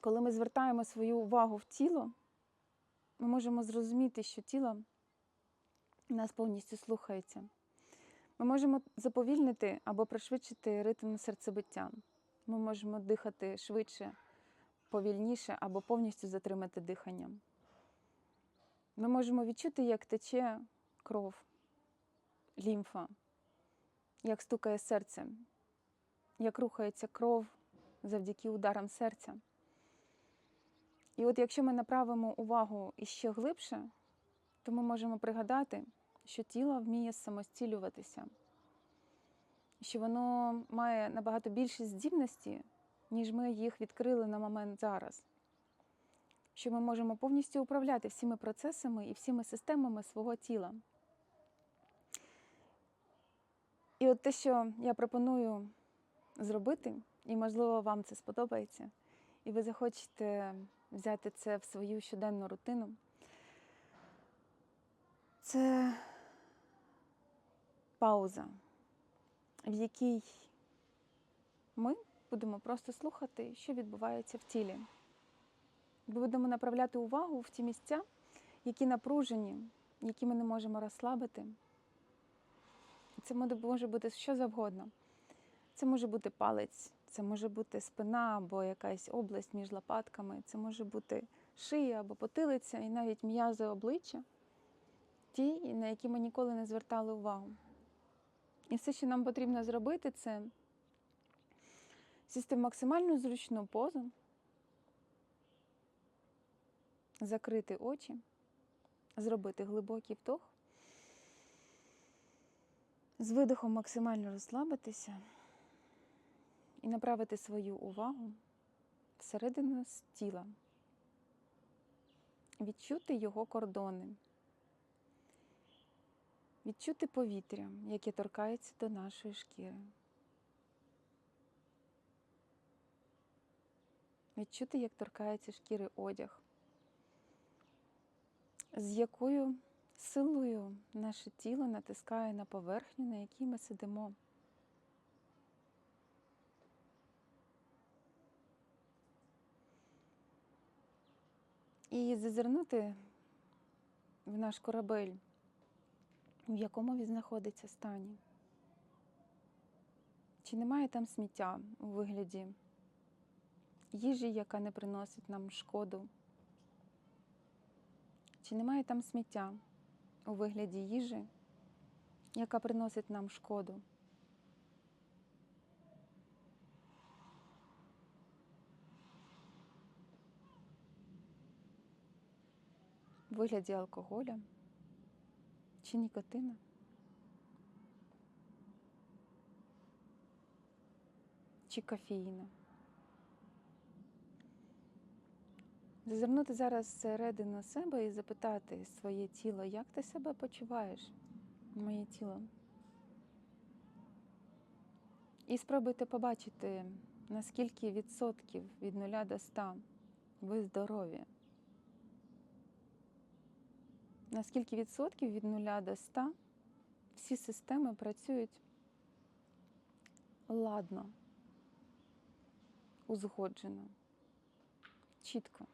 Коли ми звертаємо свою увагу в тіло, ми можемо зрозуміти, що тіло нас повністю слухається. Ми можемо заповільнити або пришвидшити ритм серцебиття. Ми можемо дихати швидше, повільніше або повністю затримати дихання. Ми можемо відчути, як тече кров, лімфа, як стукає серце, як рухається кров завдяки ударам серця. І от якщо ми направимо увагу іще глибше, то ми можемо пригадати, що тіло вміє самостілюватися, що воно має набагато більші здібності, ніж ми їх відкрили на момент зараз. Що ми можемо повністю управляти всіми процесами і всіми системами свого тіла. І от те, що я пропоную зробити, і, можливо, вам це сподобається, і ви захочете взяти це в свою щоденну рутину, це пауза, в якій ми будемо просто слухати, що відбувається в тілі. Будемо направляти увагу в ті місця, які напружені, які ми не можемо розслабити. Це може бути що завгодно. Це може бути палець, це може бути спина або якась область між лопатками, це може бути шия або потилиця, і навіть м'язи обличчя, ті, на які ми ніколи не звертали увагу. І все, що нам потрібно зробити, це сісти в максимально зручну позу, закрити очі, зробити глибокий вдох, з видихом максимально розслабитися і направити свою увагу всередину тіла, відчути його кордони, відчути повітря, яке торкається до нашої шкіри. Відчути, як торкається шкіри одяг, з якою силою наше тіло натискає на поверхню, на якій ми сидимо. І зазирнути в наш корабель, в якому він знаходиться стані. Чи немає там сміття у вигляді їжі, яка не приносить нам шкоду? Чи немає там сміття у вигляді їжі, яка приносить нам шкоду? Вигляді алкоголя чи нікотина? Чи кофеїна? Зазирнути зараз всередину себе і запитати своє тіло, як ти себе почуваєш, моє тіло. І спробуйте побачити, наскільки відсотків від нуля до ста ви здорові. Наскільки відсотків від нуля до ста всі системи працюють ладно, узгоджено, чітко.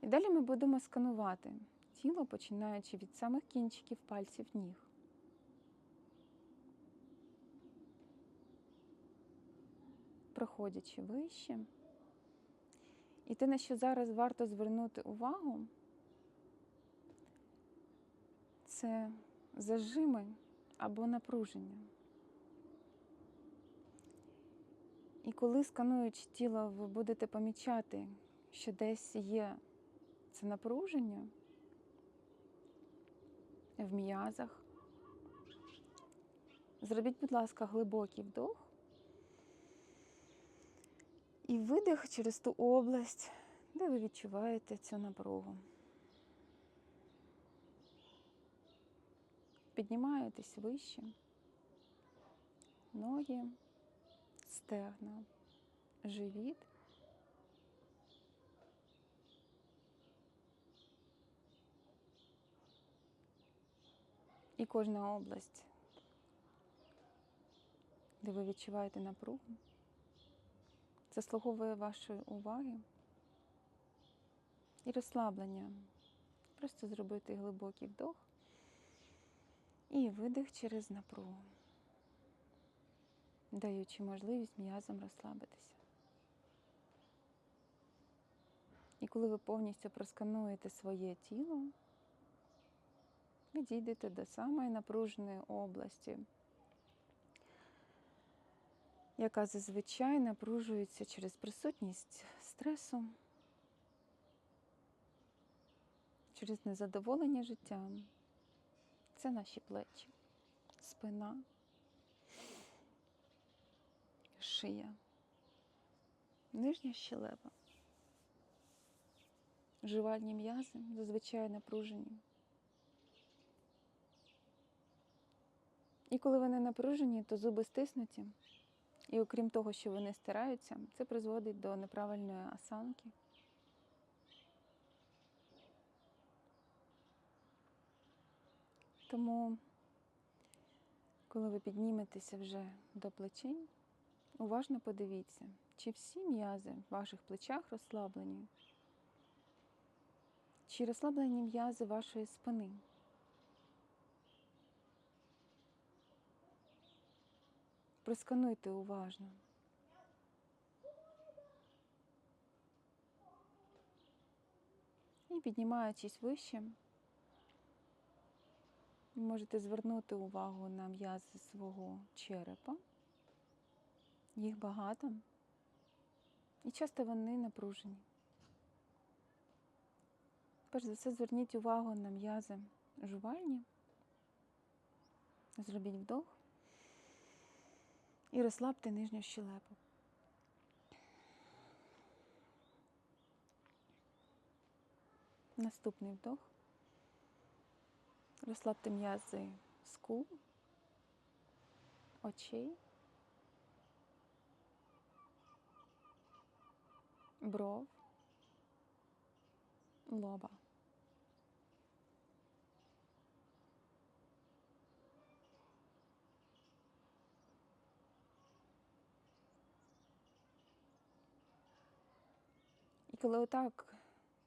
І далі ми будемо сканувати тіло, починаючи від самих кінчиків пальців ніг. Проходячи вище. І те, на що зараз варто звернути увагу, це зажими або напруження. І коли скануючи тіло, ви будете помічати, що десь є це напруження в м'язах. Зробіть, будь ласка, глибокий вдох і видих через ту область, де ви відчуваєте цю напругу. Піднімаєтесь вище, ноги, стегна, живіт. І кожна область де ви відчуваєте напругу, заслуговує вашої уваги і розслаблення. Просто зробити глибокий вдох і видих через напругу, даючи можливість м'язам розслабитися. І коли ви повністю проскануєте своє тіло, ви дійдете до самої напруженої області, яка зазвичай напружується через присутність стресу, через незадоволення життям. Це наші плечі, спина, шия, нижня щелепа. Жувальні м'язи зазвичай напружені. І коли вони напружені, то зуби стиснуті. І окрім того, що вони стираються, це призводить до неправильної осанки. Тому, коли ви підніметеся вже до плечей, уважно подивіться, чи всі м'язи в ваших плечах розслаблені, чи розслаблені м'язи вашої спини. Проскануйте уважно. І піднімаючись вище, можете звернути увагу на м'язи свого черепа. Їх багато. І часто вони напружені. Перш за все, зверніть увагу на м'язи жувальні. Зробіть вдох і розслабте нижню щелепу. Наступний вдох. Розслабте м'язи скул, очей, бров, лоба. Коли отак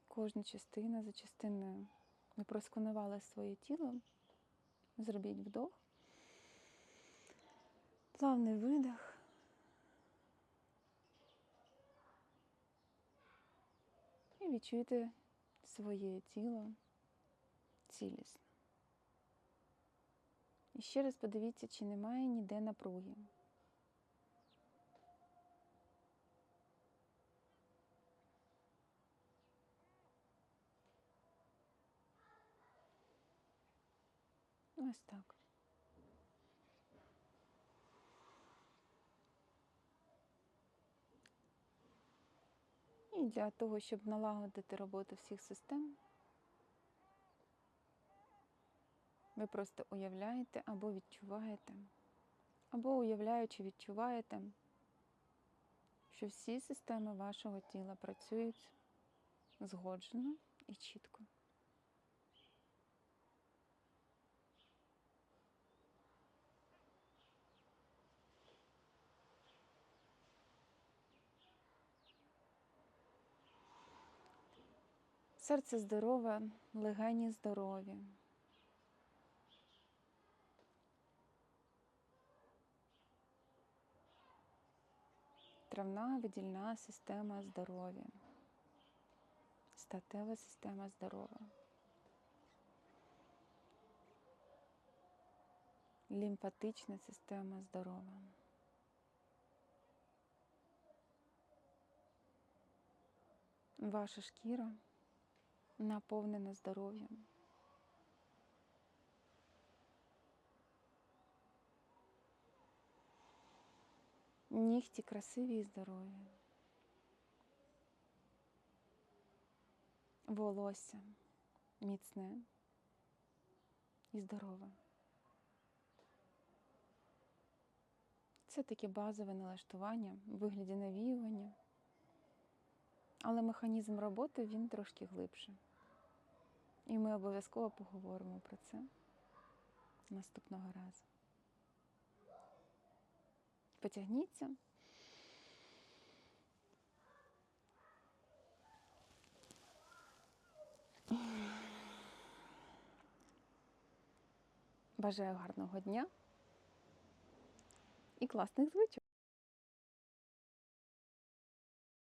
кожна частина за частиною ви просканували своє тіло, зробіть вдох, плавний видих. І відчуйте своє тіло цілісно. І ще раз подивіться, чи немає ніде напруги. Ось так. І для того, щоб налагодити роботу всіх систем, ви просто уявляєте або відчуваєте, або уявляючи, відчуваєте, що всі системи вашого тіла працюють згоджено і чітко. Серце здорове, легені здорові. Травна видільна система здоров'я. Статева система здорова. Лімфатична система здорова. Ваша шкіра наповнена здоров'ям. Нігті красиві і здорові. Волосся міцне і здорове. Це таке базове налаштування в вигляді навіювання, але механізм роботи він трошки глибше. І ми обов'язково поговоримо про це наступного разу. Потягніться. Бажаю гарного дня і класних звичок.